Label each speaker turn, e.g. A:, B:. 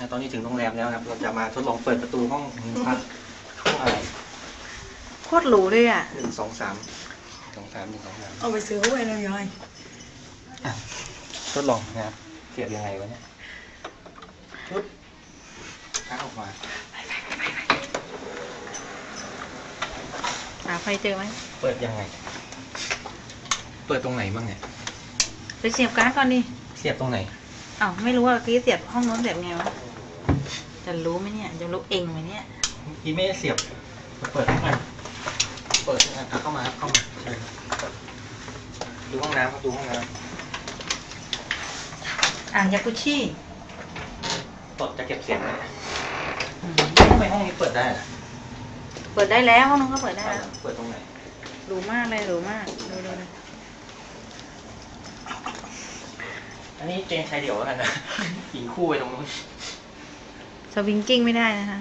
A: นะตอนนี้ถึงโรงแรมแล้วนะครับ เราจะมาทดลองเปิดประตูห้องพักห้องอะไร
B: โคตรหรูเลยอะ
A: หนึ่งสองสามสองสามหนึ่งสองสาม
C: เอาไปซื้อไว้เลยยาย
A: อะทดลองนะครับเสียบยังไงวะเนี่ยปึ๊บถ้าออกมา
B: หาไฟเจอไหม
A: เปิดยังไง เปิดตรงไหนบ้างเนี่ย
B: ไปเสียบการ์ดก่อนดิ
A: เสียบตรงไหน
B: อ้าวไม่รู้ว่าเมื่อกี้เสียบห้องนู้นเสียบไงวะ จะรู้ไหมเนี่ย จะรู้เองไหมเนี่ย
A: อีไม่ได้เสียบเปิดทุกอันเปิดทุกอันอะเข้ามาครับเข้ามาเชิญดูห้องน้ำครับดูห้องน้
B: อ่างยากุชิำ
A: ตดจะเก็บเสียงไหม
B: อืม
A: ทำไมห้องนี้เปิดได้ล่ะ
B: เปิดได้แล้วห้องนู้นก็เปิดได้แล้ว
A: เปิดตรงไหน
B: หรูมากเลยหรูมากดูดูดู
A: อันนี้เจงชายเดี่ยวแล้วกันนะหญิงคู่ไปตรงนู้น
B: สวิงกิ้งไม่ได้นะคะ